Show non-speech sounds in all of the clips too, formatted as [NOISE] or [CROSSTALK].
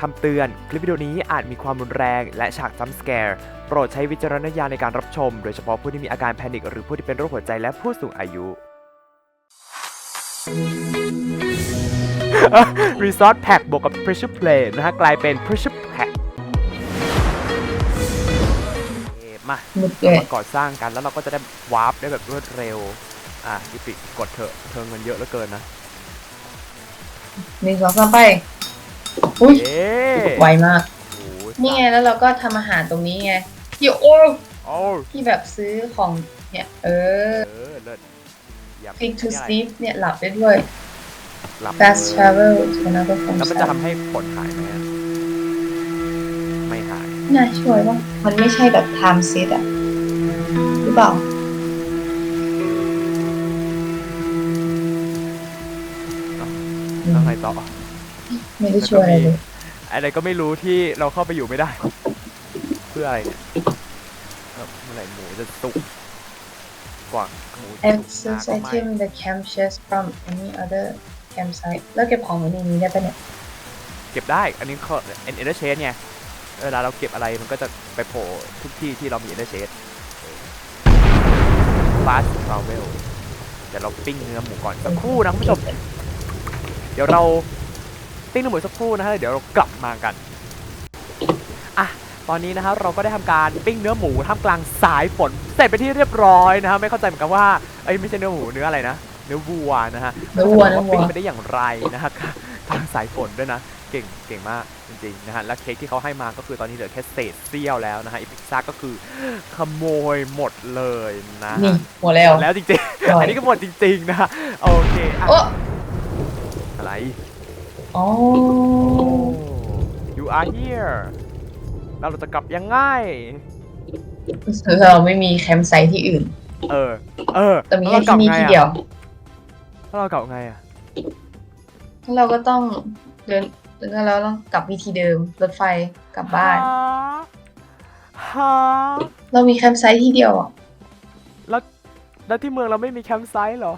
คำเตือน คลิปวิดีโอนี้อาจมีความรุนแรงและฉากจัมป์สแกร์โปรดใช้วิจารณญาณในการรับชม โดยเฉพาะผู้ที่มีอาการแพนิคหรือผู้ที่เป็นโรคหัวใจและผู้สูงอายุ Resort Pack บวกกับ Pressure Plane นะฮะ กลายเป็น Pressure Pack โอเคมามุดเลเราย มาก่อสร้างกันแล้วเราก็จะได้วาร์ปได้แบบรวดเร็ว อะดิปิกดเถอะเธอเงินเยอะเหลือเกินนะ หนึ่งสองสามไป อุ้ยเย้ไวมาก โอ้โหนี่ไงแล้วเราก็ทำอาหารตรงนี้ไงที่โอ้โอ้ที่แบบซื้อของเนี่ยเออเออเลิศเยี่ยม click to นี่อะไร sleep เนี่ยหลับได้ด้วยหลับ fast เลย travel to another phone แล้วมันจะทำให้ผลหายไหมอะไม่หาย น่าช่วยว่ามันไม่ใช่แบบ time set อะหรือเปล่าแล้วไงต่อ ไม่ได้ช่วยอะไรเลยอะไรก็ไม่รู้ที่เราเข้าไปอยู่ไม่ได้ เพื่ออะไรเนี่ยเอ้าเมื่อไหร่หมูจะสุกกว่าหมูจะสุก access หาก็ไม่ item in the camp chest from any other campsite แล้วเก็บของไว้ในนี้ได้ปะเนี่ย เก็บได้ อันนี้เขาเอ็นเอเดอร์เชนไงเวลาเราเก็บอะไรมันก็จะไปโผล่ทุกที่ที่เรามีเอ็นเดอร์เชนฟาสทราเวลเดี๋ยวเราปิ้งเนื้อหมูก่อนสักครู่นะคุณผู้ชม เดี๋ยวเรา ปิ้งเนื้อหมูสักครู่นะฮะเดี๋ยวเรากลับมากันอะตอนนี้นะฮะเราก็ได้ทำการปิ้งเนื้อหมูท่ามกลางสายฝนเสร็จไปนที่เรียบร้อยนะฮะไม่เข้าใจเหมือนกันว่าเอ้ยไม่ใช่เนื้อหมูเนื้ออะไรนะเนื้อวัวนะฮะเนื้อวัวไม่เข้าใจเนื้อวัวว่าปิ้งไปได้อย่างไรนะฮะกลางสายฝนด้วยนะเก่งเก่งมากจริงๆนะฮะและเค้กที่เขาให้มาก็คือตอนนี้เหลือแค่เศษเสี้ยวแล้วนะฮะอีพิซซ่าก็คือขโมยหมดเลยนะฮะนี่หมดแล้วหมดแล้วจริงๆอันนี้ก็หมดจริงๆนะฮะโอเคอะโอ้อะไร อ๋อ you are here แล้วเราจะกลับยังไงเราไม่มีแคมป์ไซต์ที่อื่น เออ เออแต่มีล้วแค่เรากลับที่นี่ไงที่อะเดียวแล้วเรากลับไงอะเราก็ต้องเดินแล้วเราต้องกลับวิธีเดิม รถไฟกลับบ้านฮะเรามีแคมป์ไซต์ที่เดียวอะแล้วแล้วที่เมืองเราไม่มีแคมป์ไซต์เหรอ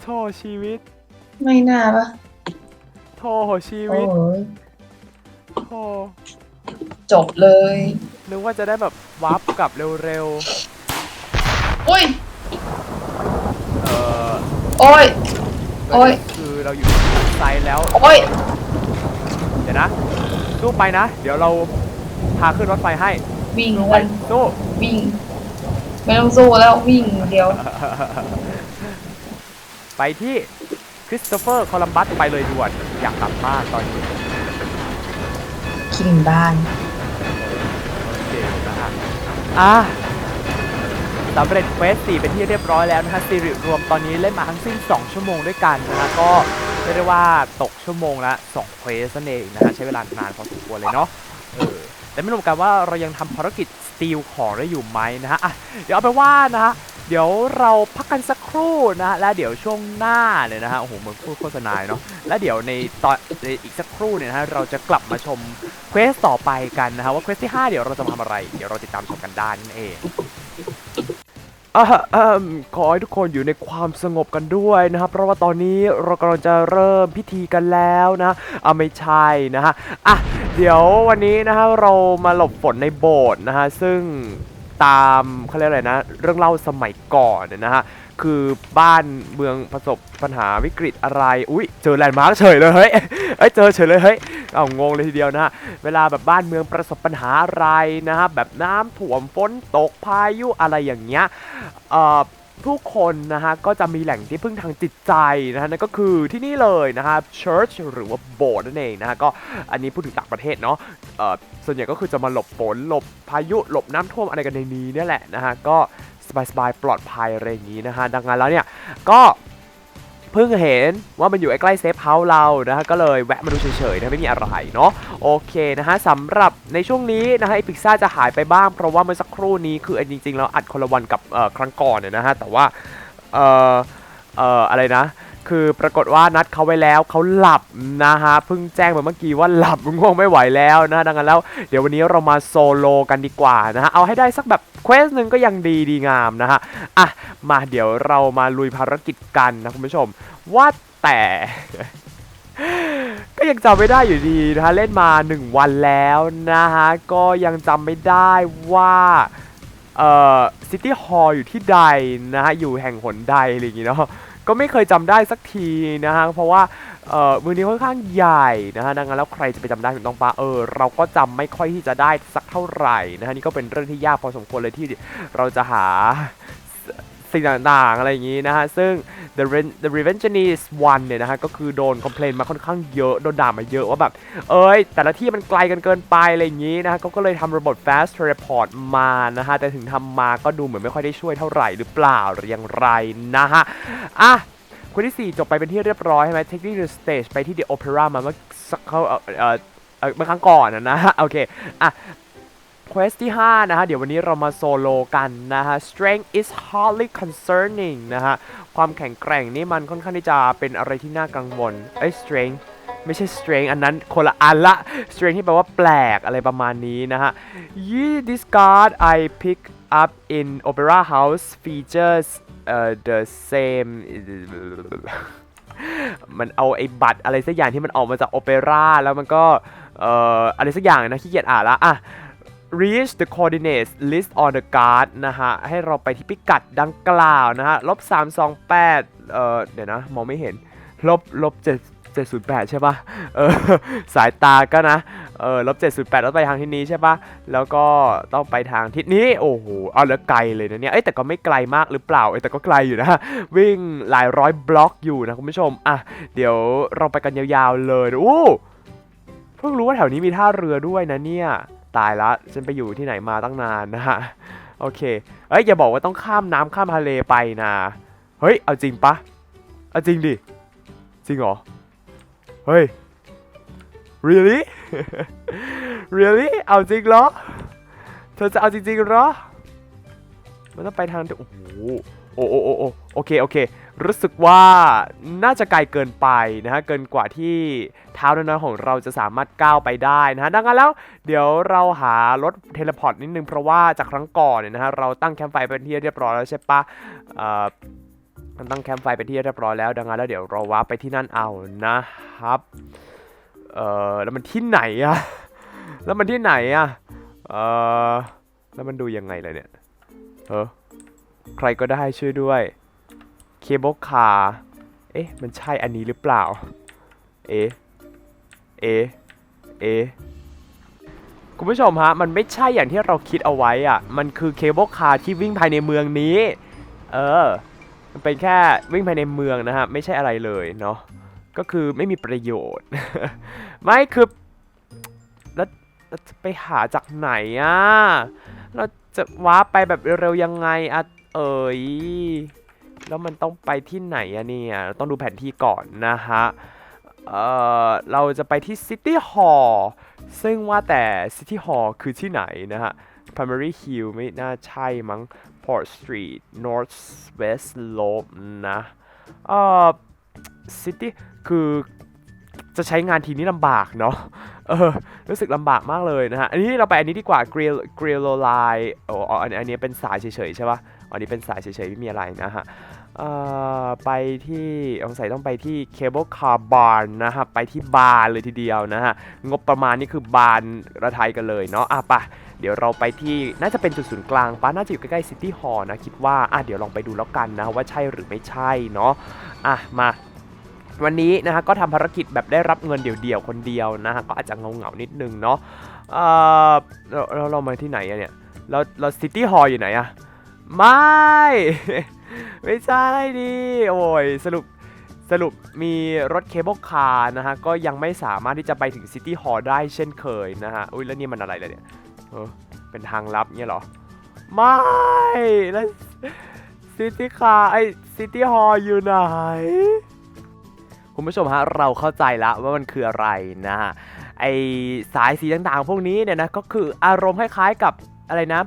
โธ่ชีวิต ไม่น่าปะ โธ่ชีโอ้วิตยโธ่จบเลย นึกว่าจะได้แบบวาร์ปกลับเร็วอุ้ย ๆ เออโอ้ย โอ๊ย คือเราอยู่ที่แคมป์ไซต์แล้ว โอ้ย เดี๋ยวนะสู้ไปนะ เดี๋ยวเราพาขึ้นรถไฟให้วิ่งสู้ไปกันสู้วิ่ง ไม่ต้องสู้แล้ววิ่งอย่างเดียว ไปที่คริสโตเฟอร์โคลัมบัสไปเลยด่วน อยากกลับบ้านตอนนี้คิดถึงบ้าน โอเคนะฮะอะสำเร็จเควส4เป็นที่เรียบร้อยแล้วนะฮะซีรีรวมตอนนี้เล่นมาทั้งสิ้น 2 ชั่วโมงด้วยกันนะฮะก็เรียกได้ว่าตกชั่วโมงละ2เควสนั่นเองนะฮะใช้เวลานานพอสมควรเลยเนาะเออแต่ไม่รู้เหมือนกันว่าเรายังทำภารกิจสตีลของได้อยู่ไหมนะฮะอะเดี๋ยวเอาไปนว่านะฮะเดี๋ยวเราพักกันสักครู่นะฮะแล้วเดี๋ยวช่วงหน้าเนี่ยนะฮะโอ้โหเหมือนพูดโฆษณาเนาะแล้วเดี๋ยวในตอนในอีกสักครู่เนี่ยนะฮะเราจะกลับมาชมเควสต่อไปกันนะฮะว่าเควสที่ 5 เดี๋ยวเราจะมาทำอะไร เดี๋ยวเราติดตามชมกันได้นั่นเองอ่าเอิ่มขอให้ทุกคนอยู่ในความสงบกันด้วยนะครับ เพราะว่าตอนนี้เรากำลังจะเริ่มพิธีกันแล้วนะอ่าไม่ใช่นะฮะอะเดี๋ยววันนี้นะฮะเรามาหลบฝนในโบสถ์นะฮะซึ่ง ตามเขาเรียกอะไรนะ เรื่องเล่าสมัยก่อนเนี่ยนะฮะคือบ้านเมืองประสบปัญหาวิกฤตอะไร อุ้ยเจอแลนด์มาร์กเฉยเลยเฮ้ยเอ้ยเจอเฉยเลยเฮ้ยเอางงเลยทีเดียวนะฮะเวลาแบบบ้านเมืองประสบปัญหาอะไรนะฮะแบบน้ำท่วมฝนตกพายุอะไรอย่างเงี้ยเอ่อ ผู้คนนะฮะก็จะมีแหล่งที่พึ่งทางจิตใจนะฮะนั่นก็คือที่นี่เลยนะครับ church หรือว่าโบสถ์นั่นเองนะฮะก็อันนี้พูดถึงต่างประเทศเนาะเอ่อส่วนใหญ่ก็คือจะมาหลบฝนหลบพายุหลบน้ำท่วมอะไรกันในนี้เนี่ยแหละนะฮะก็สบายๆปลอดภัยอะไรอย่างนี้นะฮะดังนั้นแล้วเนี่ยก็ เพิ่งเห็นว่ามันอยู่ใกล้ๆเซฟเฮาส์เรานะฮะก็เลยแวะมาดูเฉยๆนะไม่มีอะไรเนาะโอเคนะฮะสำหรับในช่วงนี้นะฮะไอพิกซ่าจะหายไปบ้าง เพราะว่าเมื่อสักครู่นี้คือจริงๆเราอัดคนละวันกับครั้งก่อนเนี่ยนะฮะแต่ว่าเอ่อเอ่ออะไรนะ คือปรากฏว่านัดเขาไว้แล้วเขาหลับนะฮะเพิ่งแจ้งมาเมื่อกี้ว่าหลับง่วงไม่ไหวแล้วนะดังนั้นแล้วเดี๋ยววันนี้เรามาโซโลกันดีกว่านะฮะเอาให้ได้สักแบบเควสหนึ่งก็ยังดีดีงามนะฮะอะมาเดี๋ยวเรามาลุยภารกิจกันนะคุณผู้ชม ว่าแต่ก็ยังจำไม่ได้อยู่ดีนะฮะเล่นมา 1 วันแล้วนะฮะก็ยังจำไม่ได้ว่าเอ่อซิตี้ฮอลล์อยู่ที่ใดนะฮะอยู่แห่งหนใดอะไรอย่างงี้เนาะ ก็ไม่เคยจำได้สักทีนะฮะเพราะว่าเอ่อมือนี้ค่อนข้างใหญ่นะฮะดังนั้นแล้วใครจะไปจำได้ถึงต้องปะเออเราก็จำไม่ค่อยที่จะได้สักเท่าไหร่นะฮะนี่ก็เป็นเรื่องที่ยากพอสมควรเลยที่เราจะหา สิ่งต่างๆ อะไรอย่างงี้นะฮะ ซึ่ง The, Re The Revengeance One เนี่ยนะฮะ ก็คือโดนคอมเพลนมาค่อนข้างเยอะ โดนด่ามาเยอะว่าแบบ เอ้ย แต่ละที่มันไกลกันเกินไป อะไรอย่างงี้นะฮะเขาก็เลยทำระบบ Fast Teleport มานะฮะ แต่ถึงทำมาก็ดูเหมือนไม่ค่อยได้ช่วยเท่าไหร่หรือเปล่าหรืออย่างไรนะฮะ อะคนที่ 4 จบไปเป็นที่เรียบร้อยใช่ไหม Taking the stage ไปที่ The Opera มาเมื่อสักเขาเอ่อเมื่อครั้งก่อนนะนะฮะ โอเค อะ Quest ที่ 5 นะฮะ เดี๋ยววันนี้เรามาโซโลกันนะฮะ Strength is hardly concerning นะฮะ ความแข็งแกร่งนี่มันค่อนข้างที่จะเป็นอะไรที่น่ากังวลเอ้ strength ไม่ใช่ strength อันนั้นคนละอันละ strength ที่แปลว่าแปลกอะไรประมาณนี้นะฮะ Ye this card I pick up in opera house features uh, the same มันเอาไอ้บัตรอะไรสักอย่างที่มันออกมาจากโอเปร่าแล้วมันก็เอ่ออะไรสักอย่างนะขี้เกียจอ่านละอะ reach the coordinates list on the card นะฮะ ให้เราไปที่พิกัดดังกล่าวนะฮะลบ328เอ่อเดี๋ยวนะ มองไม่เห็น ลบลบ7 708 ใช่ปะเออ สายตาก็นะ เออลบ708 แล้วไปทางทิศนี้ใช่ปะแล้วก็ต้องไปทางทิศนี้ โอ้โห เอาแล้วไกลเลยนะเนี่ย เอ้แต่ก็ไม่ไกลมากหรือเปล่า เอ้แต่ก็ไกลอยู่นะ วิ่งหลายร้อยบล็อกอยู่นะคุณผู้ชม อะ เดี๋ยวเราไปกันยาวๆเลย โอ้ เพิ่งรู้ว่าแถวนี้มีท่าเรือด้วยนะเนี่ย ตายละฉันไปอยู่ที่ไหนมาตั้งนานนะฮะโอเคเอ้ยอย่าบอกว่าต้องข้ามน้ำข้ามทะเลไปนะเฮ้ยเอาจริงปะเอาจริงดิจริงเหรอเฮ้ย really really เอาจริงเหรอเธอจะเอาจริงๆเหรอมันต้องไปทางโอ้โหโอ้โอ้โอ้โอ้โอเคโอเค รู้สึกว่าน่าจะไกลเกินไปนะฮะเกินกว่าที่เท้าน้อยๆของเราจะสามารถก้าวไปได้นะฮะดังนั้นแล้วเดี๋ยวเราหารถเทเลพอร์ตนิดนึงเพราะว่าจากครั้งก่อนเนี่ยนะฮะเราตั้งแคมป์ไฟเป็นที่เรียบร้อยแล้วใช่ปะเอ่อตั้งแคมป์ไฟเป็นที่เรียบร้อยแล้วดังนั้นแล้วเดี๋ยวเราว้าไปที่นั่นเอานะครับเอ่อแล้วมันที่ไหนอะแล้วมันที่ไหนอะเอ่อแล้วมันดูยังไงเลยเนี่ยเออใครก็ได้ช่วยด้วย เคเบิลคาร์เอ๊ะ มันใช่อันนี้หรือเปล่า เอ๊ะ เอ๊ะ เอ๊ะ คุณผู้ชมฮะ มันไม่ใช่อย่างที่เราคิดเอาไว้อะ มันคือเคเบิลคาร์ที่วิ่งภายในเมืองนี้ เออ มันเป็นแค่วิ่งภายในเมืองนะฮะ ไม่ใช่อะไรเลยเนาะ ก็คือไม่มีประโยชน์ ไม่คือแล้วจะไปหาจากไหนอะ เราจะว้าไปแบบเร็วๆยังไงอะ เอ๋ย แล้วมันต้องไปที่ไหนอะเนี่ยต้องดูแผนที่ก่อนนะฮะเอ่อเราจะไปที่ City Hall ซึ่งว่าแต่ City Hall คือที่ไหนนะฮะ Primary Hill ไม่น่าใช่มั้ง Port Street North West Slope นะเอ่อ City คือจะใช้งานทีนี้ลำบากเนาะ เออ รู้สึกลำบากมากเลยนะฮะ อันนี้เราไปอันนี้ดีกว่า Grill Grill Line โอ้อ๋ออันนี้เป็นสายเฉยๆใช่ปะอันนี้เป็นสายเฉยๆไม่มีอะไรนะฮะ ไปที่สงสัยต้องไปที่ Cable Car Barn นะฮะ ไปที่บาร์เลยทีเดียวนะฮะ งบประมาณนี่คือบานระไทยกันเลยเนาะอะปะเดี๋ยวเราไปที่น่าจะเป็นจุดศูนย์กลางปะน่าจะอยู่ใกล้ๆ City Hall นะ คิดว่าอะเดี๋ยวลองไปดูแล้วกันนะว่าใช่หรือไม่ใช่เนาะอะมาวันนี้นะฮะก็ทำภารกิจแบบได้รับเงินเดี่ยวๆคนเดียวนะฮะก็อาจจะเงาเงานิดนึงเนาะเออเราเรามาที่ไหนอะเนี่ยเราเราซิตี้ฮอล์อยู่ไหนอะไม่ ไม่ใช่ดิ โอ้ย สรุป สรุปมีรถเคเบิลคาร์นะฮะ ก็ยังไม่สามารถที่จะไปถึงซิตี้ฮอลได้เช่นเคยนะฮะ อุ้ยแล้วนี่มันอะไรเลยเนี่ยเออเป็นทางลับเนี่ยหรอ ไม่แล้วซิตี้คาร์ไอซิตี้ฮอลอยู่ไหน คุณผู้ชมฮะ เราเข้าใจแล้วว่ามันคืออะไรนะฮะ ไอสายสีต่างๆ พวกนี้เนี่ยนะ ก็คืออารมณ์คล้ายๆกับอะไรนะ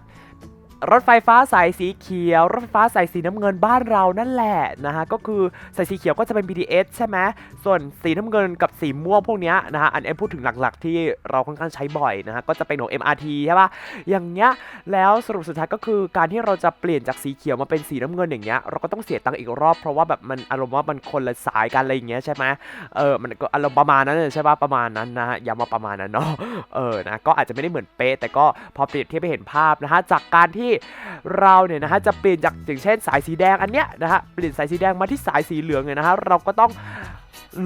รถไฟฟ้าสายสีเขียว รถไฟฟ้าสายสีน้ำเงินบ้านเรานั่นแหละนะฮะก็คือสายสีเขียวก็จะเป็น BTS ใช่ไหมส่วนสีน้ำเงินกับสีม่วงพวกนี้นะฮะอันนี้พูดถึงหลักๆ ที่เราค่อนข้างใช้บ่อยนะฮะก็จะเป็นของ MRT ใช่ปะอย่างเงี้ยแล้วสรุปสุดท้ายก็คือการที่เราจะเปลี่ยนจากสีเขียวมาเป็นสีน้ำเงินอย่างเงี้ยเราก็ต้องเสียตังค์อีกรอบเพราะว่าแบบมันอารมณ์ว่ามันคนละสายกันอะไรอย่างเงี้ยใช่ไหมเออมันก็อารมณ์ประมาณนั้นเลยใช่ป่ะประมาณนั้นนะฮะย้ำมาประมาณนั้นเนาะเออนะก็อาจจะไม่ได้เหมือนเป๊ะแต่ก็พอเปรียบเทียบไปเห็นภาพนะฮะจากการที่เราเนี่ยนะฮะจะเปลี่ยนจากอย่างเช่นสายสีแดงอันเนี้ยนะฮะเปลี่ยนสายสีแดงมาที่สายสีเหลืองเนี่ยนะฮะเราก็ต้อง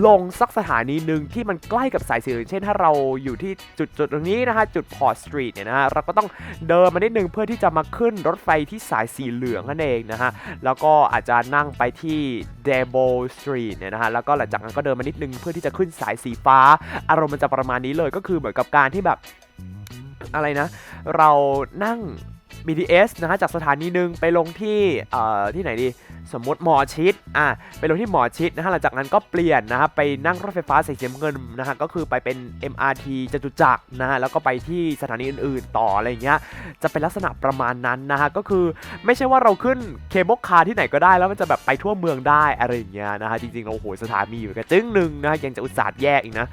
ลงสักสถานีหนึ่งที่มันใกล้กับสายสีเหลืองเช่นถ้าเราอยู่ที่จุดจุดตรงนี้นะฮะจุดพอร์ตสตรีทเนี่ยนะฮะเราก็ต้องเดินมานิดนึงเพื่อที่จะมาขึ้นรถไฟที่สายสีเหลืองนั่นเองนะฮะแล้วก็อาจจะนั่งไปที่เดโบสตรีทเนี่ยนะฮะแล้วก็หลังจากนั้นก็เดินมานิดนึงเพื่อที่จะขึ้นสายสีฟ้า อารมณ์มันจะประมาณนี้เลยก็คือเหมือนกับการที่แบบอะไรนะ เรานั่ง BTS นะฮะจากสถานีหนึ่งไปลงที่เอ่อที่ไหนดี สมมติหมอชิดอะไปลงที่หมอชิดนะฮะหลังจากนั้นก็เปลี่ยนนะฮะไปนั่งรถไฟฟ้าสายสีน้ำเงินนะฮะก็คือไปเป็น MRT จตุจักรนะฮะแล้วก็ไปที่สถานีอื่นๆ ต่ออะไรเงี้ยจะเป็นลักษณะประมาณนั้นนะฮะก็คือไม่ใช่ว่าเราขึ้นเคเบิลคาร์ที่ไหนก็ได้แล้วมันจะแบบไปทั่วเมืองได้อะไรอย่างเงี้ยนะฮะจริงๆเราโหสถานีอยู่กระจึ้งหนึ่งนะยังจะอุตส่าห์แยกอีกนะ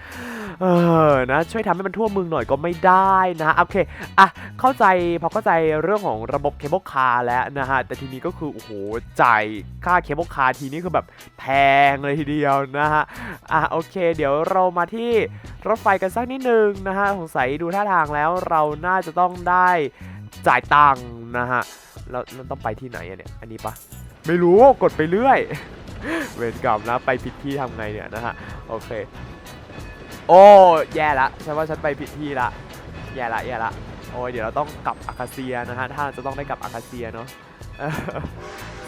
เออนะช่วยทำให้มันทั่วเมืองหน่อยก็ไม่ได้นะโอเคอะเข้าใจพอเข้าใจเรื่องของระบบเคเบิลคาร์แล้วนะฮะแต่ทีนี้ก็คือโอ้โหจ่ายค่าเคเบิลคาร์ทีนี้คือแบบแพงเลยทีเดียวนะฮะอะโอเค เดี๋ยวเรามาที่รถไฟกันสักนิดนึงนะฮะสงสัยดูท่าทางแล้วเราน่าจะต้องได้จ่ายตังค์นะฮะเราเราต้องไปที่ไหนอะเนี่ยอันนี้ปะไม่รู้กดไปเรื่อย เวรกรรมนะไปผิดที่ทำไงเนี่ยนะฮะโอเค โอ้แย่ละฉันว่าฉันไปผิดที่ละแย่ละแย่ละโอ้ยเดี๋ยวเราต้องกลับอาคาเซียนะฮะถ้าจะต้องได้กลับอาคาเซียเนาะเออ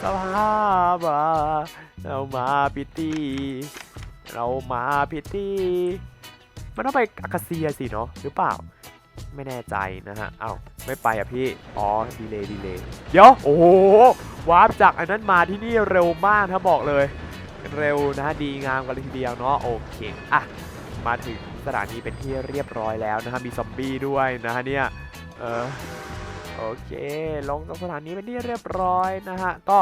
สภาพอะเรามาผิดที่เรามาผิดที่มันต้องไปอาคาเซียสิเนาะหรือเปล่าไม่แน่ใจนะฮะเอ้าไม่ไปอะพี่ อ๋อ ดีเลยดีเลยเดี๋ยว โอ้โหวาร์ปจากอันนั้นมาที่นี่เร็วมากถ้าบอกเลย เร็วนะฮะดีงามกันเลยทีเดียวเนาะ โอเค อะ มาถึงสถานีเป็นที่เรียบร้อยแล้วนะฮะมีซอมบี้ด้วยนะฮะเนี่ยเออโอเค ลงจากสถานีเป็นที่เรียบร้อยนะฮะก็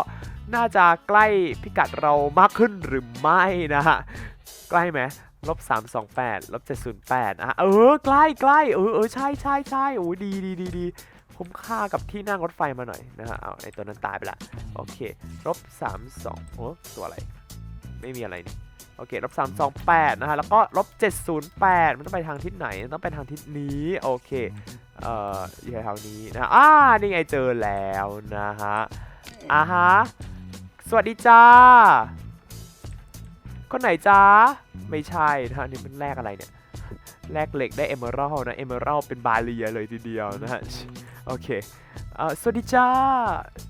น่าจะใกล้พิกัดเรามากขึ้นหรือไม่นะฮะใกล้ไหมลบ328ลบ708นะฮะเออใกล้ใกล้เออเออใช่ใช่ใช่โอ้ยดีดีดีดีคุ้มค่ากับที่นั่งรถไฟมาหน่อยนะฮะเอาไอตัวนั้นตายไปละโอเคลบ32โอ้ตัวอะไร ไม่มีอะไรนี่ โอเคลบ328 นะฮะ แล้วก็ลบ708 มันต้องไปทางทิศไหน ต้องไปทางทิศนี้ โอเค เอ่อ อยู่แถวนี้นะอ่านี่ไงเจอแล้วนะฮะ อ่าฮะ สวัสดีจ้า คนไหนจ้า ไม่ใช่นะฮะ นี่มันแลกอะไรเนี่ย แลกเหล็กได้เอเมอรัลนะ เอเมอรัลเป็นบาเลียเลยทีเดียวนะฮะ โอเค เอ่อ สวัสดีจ้า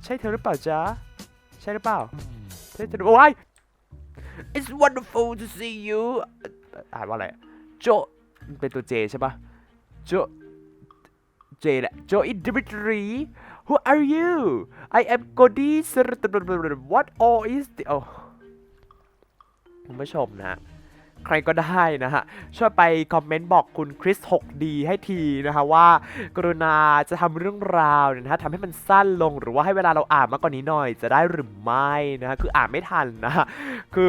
ใช่เธอหรือเปล่าจ้า ใช่หรือเปล่าใช่เธอโอ้ย It's wonderful to see you อ่านว่าอะไรโจมันเป็นตัว J ใช่ปะโจ J แหละ Joe Dimitri Who are you I am Godi What all is the โอ้คุณผู้ชมนะ ใครก็ได้นะฮะ ช่วยไปคอมเมนต์บอกคุณคริส 6D ให้ทีนะคะว่า กรุณาจะทำเรื่องราวเนี่ยนะฮะทำให้มันสั้นลงหรือว่าให้เวลาเราอ่านมากกว่านี้หน่อยจะได้หรือไม่นะฮะคืออ่านไม่ทันนะฮะคือ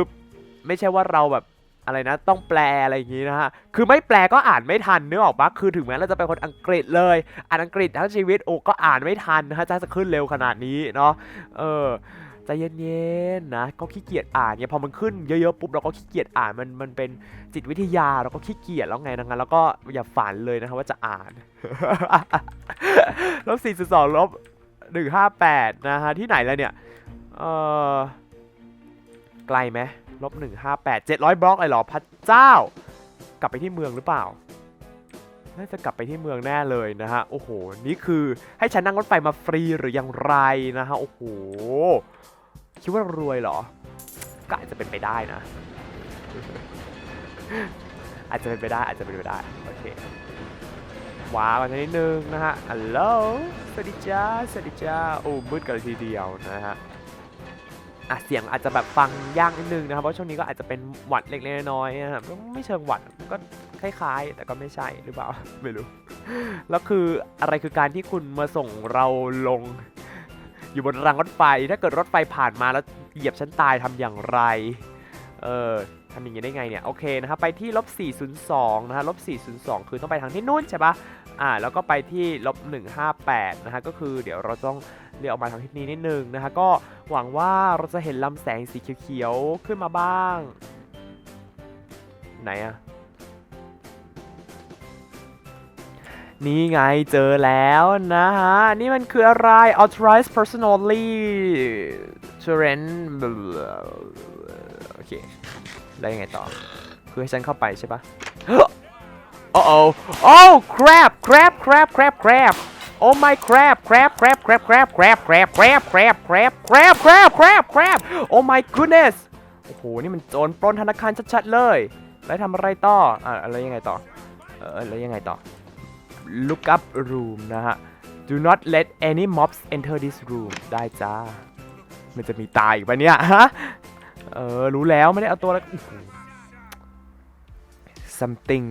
ไม่ใช่ว่าเราแบบอะไรนะต้องแปลอะไรอย่างงี้นะฮะ คือไม่แปลก็อ่านไม่ทันนึกออกปะคือถึงแม้เราจะเป็นคนอังกฤษเลย อ่านอังกฤษทั้งชีวิตโอ้ก็อ่านไม่ทันนะฮะจะจะขึ้นเร็วขนาดนี้เนาะ เออ ใจเย็นๆนะก็ขี้เกียจอ่านเนี่ยพอมันขึ้นเยอะๆปุ๊บเราก็ขี้เกียจอ่านมันมันเป็นจิตวิทยาเราก็ขี้เกียจแล้วไงดังนั้นแล้วก็อย่าฝันเลยนะครับว่าจะอ่านลบสี่สิบสองลบหนึ่งห้าแปดนะฮะที่ไหนแล้วเนี่ยเออไกลไหมลบหนึ่งห้าแปดเจ็ดร้อยบล็อกเลยเหรอพระเจ้า กลับไปที่เมืองหรือเปล่าน่าจะกลับไปที่เมืองแน่เลยนะฮะ โอ้โห นี่คือให้ฉันนั่งรถไฟมาฟรีหรือยังไรนะฮะ โอ้โห คิดว่ารวยเหรอ ก็อาจจะเป็นไปได้นะ อาจจะเป็นไปได้อาจจะเป็นไปได้ โอเคว้าวกันนิดนึงนะฮะฮัลโหลสวัสดีจ้าสวัสดีจ้าโอ้มืดกันเลยทีเดียวนะฮะอะเสียงอาจจะแบบฟังยากนิดนึงนะครับเพราะช่วงนี้ก็อาจจะเป็นหวัดเล็กๆน้อยๆนะครับไม่เชิงหวัดก็คล้ายๆ แต่ก็ไม่ใช่หรือเปล่าไม่รู้แล้วคืออะไรคือการที่คุณมาส่งเราลง อยู่บนรางรถไฟ ถ้าเกิดรถไฟผ่านมาแล้วเหยียบฉันตายทำอย่างไร เออทำอย่างนี้ได้ไงเนี่ย โอเคนะครับ ไปที่ลบ 402 นะฮะ ลบ 402 คือต้องไปทางที่นู่นใช่ปะอ่า แล้วก็ไปที่ลบ 158 นะฮะ ก็คือเดี๋ยวเราต้องเลี้ยวออกมาทางทิศนี้นิดนึงนะฮะ ก็หวังว่าเราจะเห็นลำแสงสีเขียวๆ ขึ้นมาบ้าง ไหนอะ นี่ไงเจอแล้วนะฮะ นี่มันคืออะไร authorized personally to rent โอเค แล้วยังไงต่อ คือให้ฉันเข้าไปใช่ปะโอ้โอ้ oh crap crap crap crap crap oh my crap crap crap crap crap crap crap crap crap crap crap crap crap crap oh my goodness โอ้โห นี่มันโจรปล้นธนาคารชัดๆเลย แล้วทำอะไรต่อ อะแล้วยังไงต่อ เออแล้วยังไงต่อ look up room นะฮะ do not let any mobs enter this room ได้จ้า มันจะมีตายอีกปะเนี่ยฮะ เออ รู้แล้วไม่ได้เอาตัวแล้ว something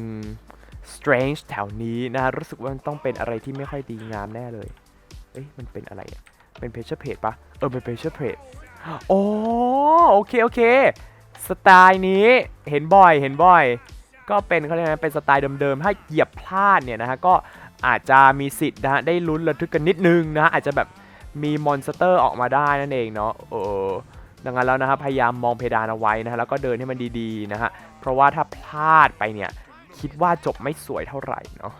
strange แถวนี้นะฮะรู้สึกว่ามันต้องเป็นอะไรที่ไม่ค่อยดีงามแน่เลย เอ้ย มันเป็นอะไรอะเป็น pressure plate ปะเออ เป็น pressure plate โอ้โอเค โอเค สไตล์นี้ เห็นบ่อย เห็นบ่อย ก็เป็นเขาเรียกนะเป็นสไตล์เดิมๆ ถ้าเหยียบพลาดเนี่ยนะฮะก็อาจจะมีสิทธิ์นะฮะได้ลุ้นระทึกกันนิดนึงนะฮะอาจจะแบบมีมอนสเตอร์ออกมาได้นั่นเองเนาะเออดังนั้นแล้วนะฮะพยายามมองเพดานเอาไว้นะฮะแล้วก็เดินให้มันดีๆนะฮะเพราะว่าถ้าพลาดไปเนี่ยคิดว่าจบไม่สวยเท่าไหร่เนาะ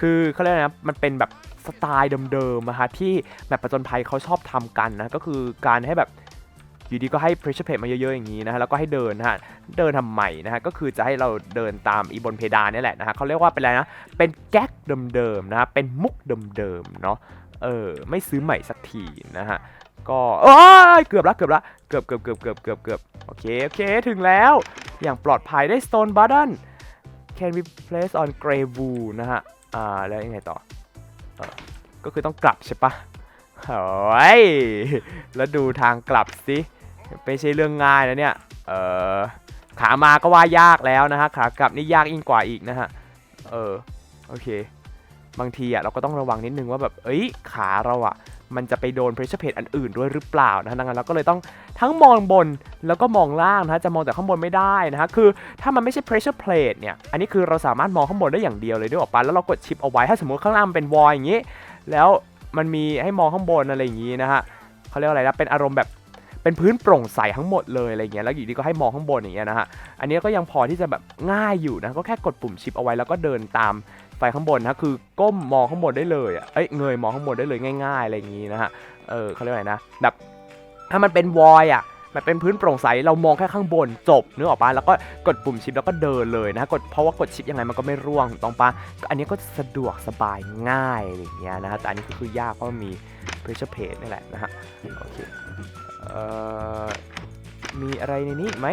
คือเขาเรียกอะไรนะมันเป็นแบบสไตล์เดิมๆนะฮะที่แบบประจนภัยเขาชอบทำกันนะก็คือการให้แบบ อยู่ดีก็ให้ pressure plate มาเยอะๆอย่างนี้นะฮะแล้วก็ให้เดินนะฮะเดินทำไมนะฮะก็คือจะให้เราเดินตามอีบนเพดานนี่แหละนะฮะเขาเรียกว่าเป็นอะไรนะเป็นแก๊กเดิมๆนะฮะเป็นมุกเดิมๆเนาะเออไม่ซื้อใหม่สักทีนะฮะก็เอยเกือบละเกือบละเกือบเกือบเกือบเกือบเกือบเกือบโอเคโอเคถึงแล้ว อย่างปลอดภัยได้ stone button can be placed on gray wool นะฮะอ่าแล้วยังไงต่ออก็คือต้องกลับใช่ปะ โอ้ยแล้วดูทางกลับสิไม่ใช่เรื่องง่ายนะเนี่ย เออขามาก็ว่ายากแล้วนะฮะขากลับนี่ยากยิ่งกว่าอีกนะฮะ เออ โอเค บางทีอะเราก็ต้องระวังนิดนึงว่าแบบ เอ้ย ขาเราอะ มันจะไปโดน pressure plate อันอื่นด้วยหรือเปล่านะฮะดังนั้นเราก็เลยต้องทั้งมองบนแล้วก็มองล่างนะฮะ จะมองแต่ข้างบนไม่ได้นะฮะ คือถ้ามันไม่ใช่ pressure plate เนี่ย อันนี้คือเราสามารถมองข้างบนได้อย่างเดียวเลยด้วยออกปแล้วเรากดชิปเอาไว้ ถ้าสมมติข้างล่างเป็นวอลอย่างนี้ แล้ว มันมีให้มองข้างบนอะไรอย่างนี้นะฮะเขาเรียกอะไรนะเป็นอารมณ์แบบเป็นพื้นโปร่งใสทั้งหมดเลยอะไรเงี้ยแล้วอยู่ดีก็ให้มองข้างบนอย่างเงี้ยนะฮะอันนี้ก็ยังพอที่จะแบบง่ายอยู่นะก็แค่กดปุ่มชิปเอาไว้แล้วก็เดินตามไฟข้างบนนะคือก้มมองข้างบนได้เลยอะเอ้ยเงยมองข้างบนได้เลยง่าย ๆอะไรอย่างงี้นะฮะเออเขาเรียกอะไรนะแบบถ้ามันเป็นวอยอะ มันเป็นพื้นโปร่งใสเรามองแค่ข้างบนจบนึกออกปะแล้วก็กดปุ่มชิปแล้วก็เดินเลยนะกดเพราะว่ากดชิปยังไงมันก็ไม่ร่วงถูกต้องปะอันนี้ก็สะดวกสบายง่ายอย่างเงี้ยนะฮะแต่อันนี้ก็คือยากเพราะมันมี pressure plate นี่แหละนะฮะโอเคเอ่อมีอะไรในนี้ไหม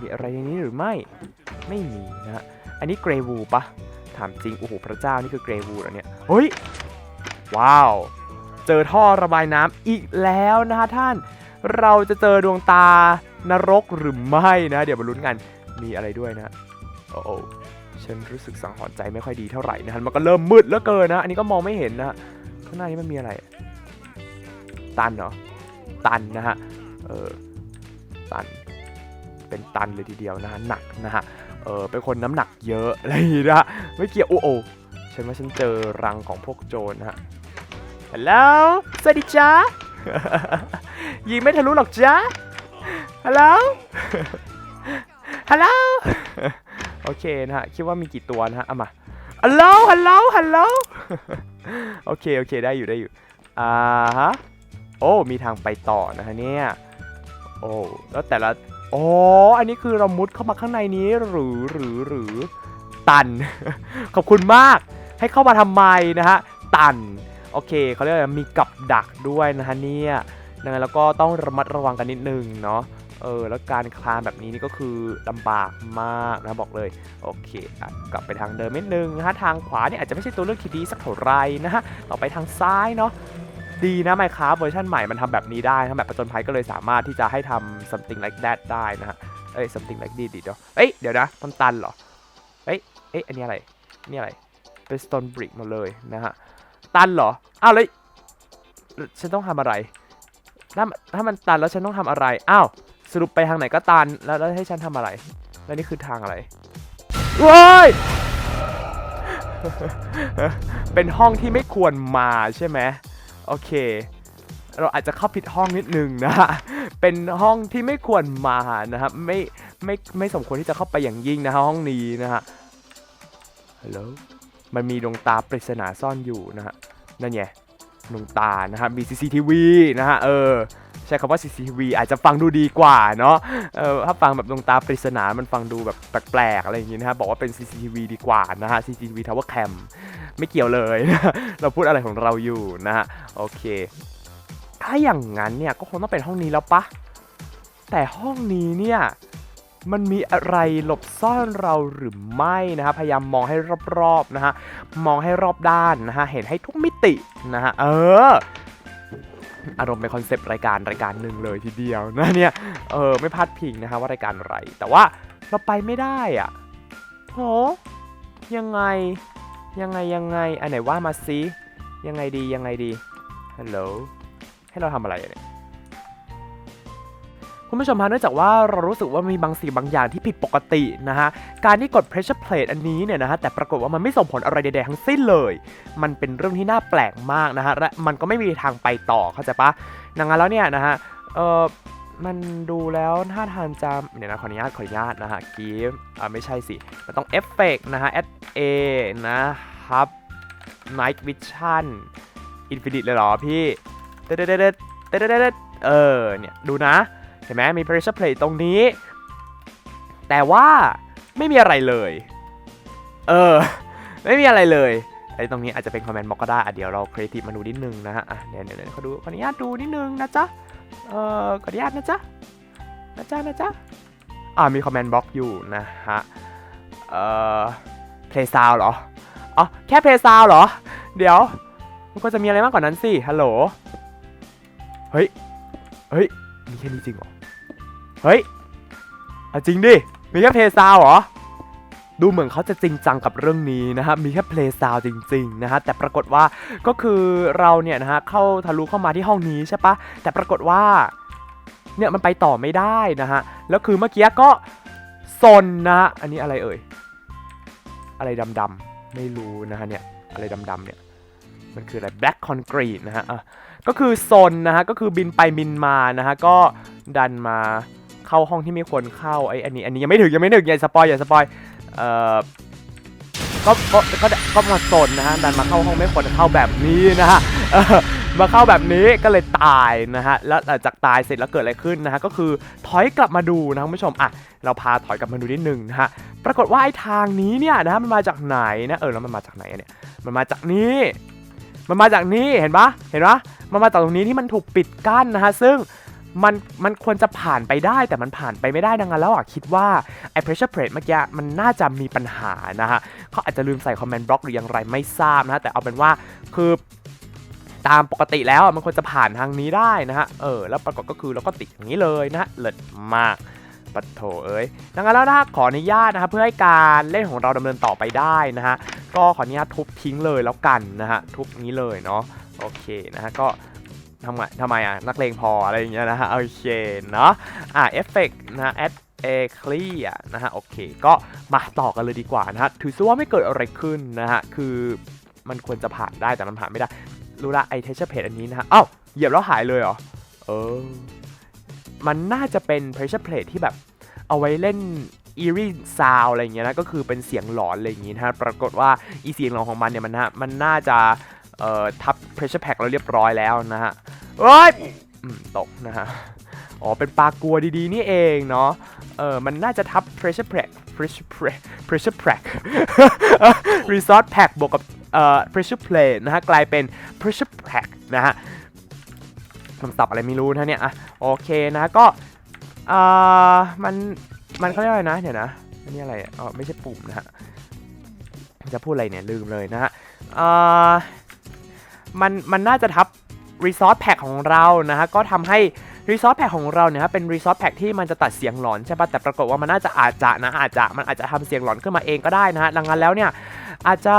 มีอะไรในนี้หรือไม่ไม่มีนะฮะอันนี้เกรวูปะถามจริงโอ้โหพระเจ้านี่คือเกรวูเหรอเนี่ยเฮ้ยว้าว เจอท่อระบายน้ำอีกแล้วนะฮะท่าน เราจะเจอดวงตานรกหรือไม่นะ เดี๋ยวมาลุ้นกันมีอะไรด้วยนะโอ้โหฉันรู้สึกสังหรณ์ใจไม่ค่อยดีเท่าไหร่นะฮะมันก็เริ่มมืดแล้วเกินนะ อันนี้ก็มองไม่เห็นนะข้างหน้านี้มันมีอะไร ตันเหรอตันนะฮะเออตันเป็นตันเลยทีเดียวนะฮะหนักนะฮะเออเป็นคนน้ำหนักเยอะอะไรอย่างงี้นะไม่เกี่ยวโอ้โอฉันว่าฉันเจอรังของพวกโจรนะฮะ ฮัลโหลสวัสดีจ้ายิงไม่ทะลุหรอกจ้าฮัลโหลฮัลโหลโอเคนะฮะ คิดว่ามีกี่ตัวนะฮะ เอามาฮัลโหลฮัลโหลฮัลโหลโอเค โอเค ได้อยู่ ได้อยู่ อ่าฮะ โอ้ มีทางไปต่อนะฮะเนี่ย โอ้ แล้วแต่ละ อ๋อ อันนี้คือเรามุดเข้ามาข้างในนี้หรือหรือหรือ ตัน ขอบคุณมาก ให้เข้ามาทำไมนะฮะ ตัน อเคเขาเรียกอะไรมีกับดักด้วยนะฮะเนี่ยดังนั้นแล้วก็ต้องระมัดระวังกันนิดนึงเนาะเออแล้วการคลานแบบนี้นี่ก็คือลำบากมากนะบอกเลยโอเคอกลับไปทางเดิมนิดนึงนะฮะทางขวาเนี่ยอาจจะไม่ใช่ตัวเลือกที่ดีสักเท่าไหรนะฮะต่อไปทางซ้ายเนาะดีนะไมค้าเวอร์ชันใหม่มันทำแบบนี้ได้ทำแบบประจนภัยก็เลยสามารถที่จะให้ทำ something like that ได้นะฮะเอ้ย something like this ดิเดี๋ยวเอ้ยเดี๋ยวนะมันตันเหรอเอ้ยเอ้ยอันนี้อะไรนี่อะไรเป็น stone brick หมดเลยนะฮะ ตันเหรออ้าวเลยฉันต้องทำอะไร ถ้าถ้ามันตันแล้วฉันต้องทำอะไร อ้าว สรุปไปทางไหนก็ตัน แล้วแล้วให้ฉันทำอะไร แล้วนี่คือทางอะไรว้ายเป็นห้องที่ไม่ควรมาใช่ไหมโอเค เราอาจจะเข้าผิดห้องนิดนึงนะฮะ เป็นห้องที่ไม่ควรมานะครับ ไม่ไม่ไม่สมควรที่จะเข้าไปอย่างยิ่งนะฮะห้องนี้นะฮะ ฮัลโหล มันมีดวงตาปริศนาซ่อนอยู่นะฮะนั่นไงดวงตานะฮะมี CCTV นะฮะเออใช้คำว่า CCTV อาจจะฟังดูดีกว่าเนาะเออถ้าฟังแบบดวงตาปริศนา มันฟังดูแบบแปลกๆอะไรอย่างงี้นะฮะบอกว่าเป็น CCTV ดีกว่านะฮะ CCTV Tower Cam ไม่เกี่ยวเลยนะเราพูดอะไรของเราอยู่นะฮะโอเค ถ้าอย่างนั้นเนี่ยก็คงต้องเป็นห้องนี้แล้วปะแต่ห้องนี้เนี่ย มันมีอะไรหลบซ่อนเราหรือไม่นะฮะพยายามมองให้รอบๆนะฮะมองให้รอบด้านนะฮะเห็นให้ทุกมิตินะฮะเอออารมณ์เป็นคอนเซปต์รายการรายการหนึ่งเลยทีเดียวนะเนี่ยเออไม่พลาดพิงนะฮะว่ารายการอะไร แต่ว่าเราไปไม่ได้อะโหยังไงยังไงยังไงอันไหนว่ามาซิยังไงดียังไงดีฮัลโหลให้เราทำอะไรเนี่ย คุณผู้ชมฮะเนื่องจากว่าเรารู้สึกว่ามีบางสิ่งบางอย่างที่ผิดปกตินะฮะ การที่กด pressure plate อันนี้เนี่ยนะฮะแต่ปรากฏว่ามันไม่ส่งผลอะไรใดๆทั้งสิ้นเลย มันเป็นเรื่องที่น่าแปลกมากนะฮะและมันก็ไม่มีทางไปต่อเข้าใจปะดังนั้นแล้วเนี่ยนะฮะเออมันดูแล้วท่าทางจะเดี๋ยวนะขออนุญาตขออนุญาตนะฮะ give อ่าไม่ใช่สิ มันต้อง effect นะฮะ add a นะครับ night vision infinite เลยเหรอพี่เด็ดเด็ดเด็ดเด็ดเด็ดเด็ดเออเนี่ยดูนะ เห็นไหมมี pressure plate ตรงนี้ แต่ว่าไม่มีอะไรเลย เออ ไม่มีอะไรเลยไอ้ตรงนี้อาจจะเป็นคอมเมนต์บอกก็ได้อะเดี๋ยวเราครีเอทีฟมาดูนิดนึงนะฮะเดี๋ยวเดี๋ยวเขอดูขออนุญาตดูนิดนึงนะจ๊ะ เออขออนุญาตนะจ๊ะ นะจ๊ะนะจ๊ะ อ่ามีคอมเมนต์บล็อกอยู่นะฮะ เอ่อ play sound เหรอ อ๋อ แค่ play sound เหรอ เดี๋ยว มันก็จะมีอะไรมากกว่านั้นสิ ฮัลโหล เฮ้ย เฮ้ย มีแค่นี้จริงเหรอ เฮ้ยเอาจริงดิ มีแค่เพลซาวเหรอ ดูเหมือนเขาจะจริงจังกับเรื่องนี้นะฮะมีแค่เพลย์ซาวจริงๆนะฮะ แต่ปรากฏว่าก็คือเราเนี่ยนะฮะเข้าทะลุเข้ามาที่ห้องนี้ใช่ปะ แต่ปรากฏว่าเนี่ยมันไปต่อไม่ได้นะฮะ แล้วคือเมื่อกี้ก็ซนนะ อันนี้อะไรเอ่ย อะไรดำๆ ไม่รู้นะฮะเนี่ย อะไรดำๆเนี่ย มันคืออะไร black concrete นะฮะะก็คือโซนนะฮะ ก็คือบินไปบินมานะฮะ ก็ดันมา เข้าห้องที่ไม่ควรเข้าไอ้อันนี้อันนี้ยังไม่ถึงยังไม่ถึงอย่าสปอยอย่าสปอยเอ่อก็ก็ก็ก็มาโซนนะฮะดันมาเข้าห้องไม่ควรเข้าแบบนี้นะฮะมาเข้าแบบนี้ก็เลยตายนะฮะแล้วจากตายเสร็จแล้วเกิดอะไรขึ้นนะฮะก็คือถอยกลับมาดูนะคุณผู้ชมอะเราพาถอยกลับมาดูนิดนึงนะฮะปรากฏว่าไอ้ทางนี้เนี่ยนะฮะมันมาจากไหนนะเออแล้วมันมาจากไหนเนี่ยมันมาจากนี้ มันมาจากนี้เห็นปะเห็นปะมันมาจากตรงนี้ที่มันถูกปิดกั้นนะฮะซึ่ง มันมันควรจะผ่านไปได้แต่มันผ่านไปไม่ได้ดังนั้นแล้วอะคิดว่าไอ้ pressure plate เมื่อกี้มันน่าจะมีปัญหานะฮะเขาอาจจะลืมใส่ comment block หรืออย่างไรไม่ทราบนะฮะแต่เอาเป็นว่าคือตามปกติแล้วมันควรจะผ่านทางนี้ได้นะฮะเออแล้วปรากฏก็คือเราก็ติดอย่างนี้เลยนะฮะเลิศมากปัดโถเอ้ยดังนั้นแล้วนะขออนุญาตนะครับเพื่อให้การเล่นของเราดำเนินต่อไปได้นะฮะก็ขออนุญาตทุบทิ้งเลยแล้วกันนะฮะทุบนี้เลยเนาะโอเคนะฮะก็ ทำไมทำไมอะ นักเลงพออะไรอย่างเงี้ยนะฮะโอเคเนาะอะเอฟเฟกนะฮะ add a clear นะฮะโอเค ก็มาต่อกันเลยดีกว่านะฮะถือซะว่าไม่เกิดอะไรขึ้นนะฮะคือมันควรจะผ่านได้แต่มันผ่านไม่ได้ รู้ละไอเทเชอร์เพจอันนี้นะฮะอ้าวเหยียบแล้วหายเลยเหรอเออมันน่าจะเป็น pressure plate ที่แบบเอาไว้เล่น eerie sound อะไรเงี้ยนะก็คือเป็นเสียงหลอนอะไรอย่างงี้นะฮะปรากฏว่าอีเสียงหลอนของมันเนี่ยมันนะมันน่าจะ เอ่อทับ pressure pack เราเรียบร้อยแล้วนะฮะเอ้ยตกนะฮะ อ๋อ เป็นปลากลัวดีๆ นี่เองเนาะ เออ มันน่าจะทับ pressure pack pressure pack pressure pack resort pack บวกกับเอ่อ pressure plate นะฮะ กลายเป็น pressure pack นะฮะคำศัพท์อะไรไม่รู้นะเนี่ย อะ โอเคนะ ก็อ่ามัน มันเขาเรียกอะไรนะ เดี๋ยวนะอันนี้อะไรอ๋อไม่ใช่ปุ่มนะฮะ จะพูดอะไรเนี่ยลืมเลยนะฮะอ่า มันมันน่าจะทับ Resource Pack ของเรานะฮะก็ทำให้ Resource Pack ของเราเนี่ยฮะเป็น Resource Pack ที่มันจะตัดเสียงหลอนใช่ปะแต่ปรากฏว่ามันน่าจะอาจจะนะอาจจะมันอาจจะทำเสียงหลอนขึ้นมาเองก็ได้นะฮะดังนั้นแล้วเนี่ยอาจจะ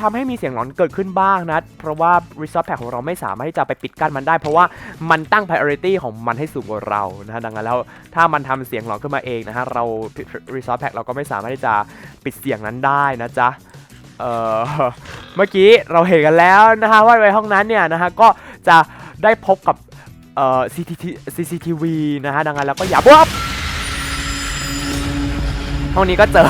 ทำให้มีเสียงหลอนเกิดขึ้นบ้างนะ เพราะว่า Resource Pack ของเราไม่สามารถที่จะไปปิดกั้นมันได้ เพราะว่ามันตั้ง Priority ของมันให้สูงกว่าเรานะฮะดังนั้นแล้วถ้ามันทำเสียงหลอนขึ้นมาเองนะฮะเรา Resource Pack เราก็ไม่สามารถที่จะปิดเสียงนั้นได้นะจ๊ะ เออเมื่อกี้เราเห็นกันแล้วนะฮะว่าในห้องนั้นเนี่ยนะฮะก็จะได้พบกับเอ่อ CCTV CCTV นะฮะดังนั้นแล้วก็อย่าบวบห้องนี้ก็เจอ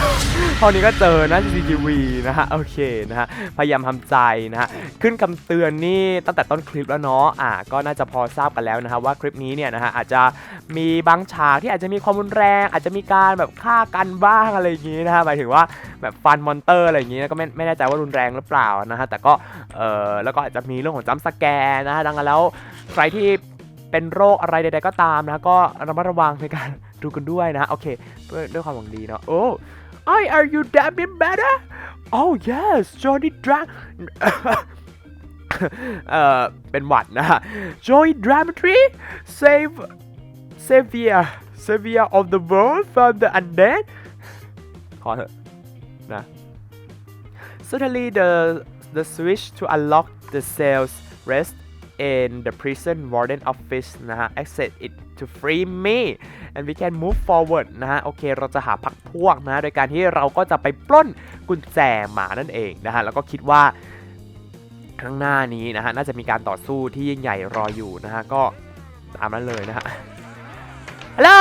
ห้องนี้ก็เจอนะ CCTV นะฮะโอเคนะฮะพยายามทำใจนะฮะขึ้นคำเตือนนี่ตั้งแต่ต้นคลิปแล้วเนาะอ่าก็น่าจะพอทราบกันแล้วนะฮะว่าคลิปนี้เนี่ยนะฮะอาจจะมีบางฉากที่อาจจะมีความรุนแรง อาจจะมีการแบบฆ่ากันบ้างอะไรอย่างงี้นะฮะหมายถึงว่าแบบฟันมอนเตอร์อะไรอย่างงี้นะก็ไม่ไม่แน่ใจว่ารุนแรงหรือเปล่านะฮะแต่ก็เออแล้วก็อาจจะมีเรื่องของจัมสแกร์นะฮะดังนั้นแล้วใครที่เป็นโรคอะไรใด ๆ ก็ตามนะก็ระมัดระวังในการดูกันด้วยนะโอเคด้วยด้วยความหวังดีเนาะโอ้ I are you that bit better oh yes Johnny Dra [LAUGHS] เอ่อเป็นหวัด[LAUGHS] นะฮะ Johnny Dramatry save Savior Savior of the world from the undead ขอเถอะนะ Suddenly the the switch to unlock the cells rest in the prison warden office นะฮะ access it to free me and we can move forward นะฮะ โอเค เราจะหาพักพวกนะโดยการที่เราก็จะไปปล้นกุญแจหมานั่นเองนะฮะ แล้วก็คิดว่าข้างหน้านี้นะฮะ น่าจะมีการต่อสู้ที่ยิ่งใหญ่รออยู่นะฮะ ก็ตามนั้นเลยนะฮะ Hello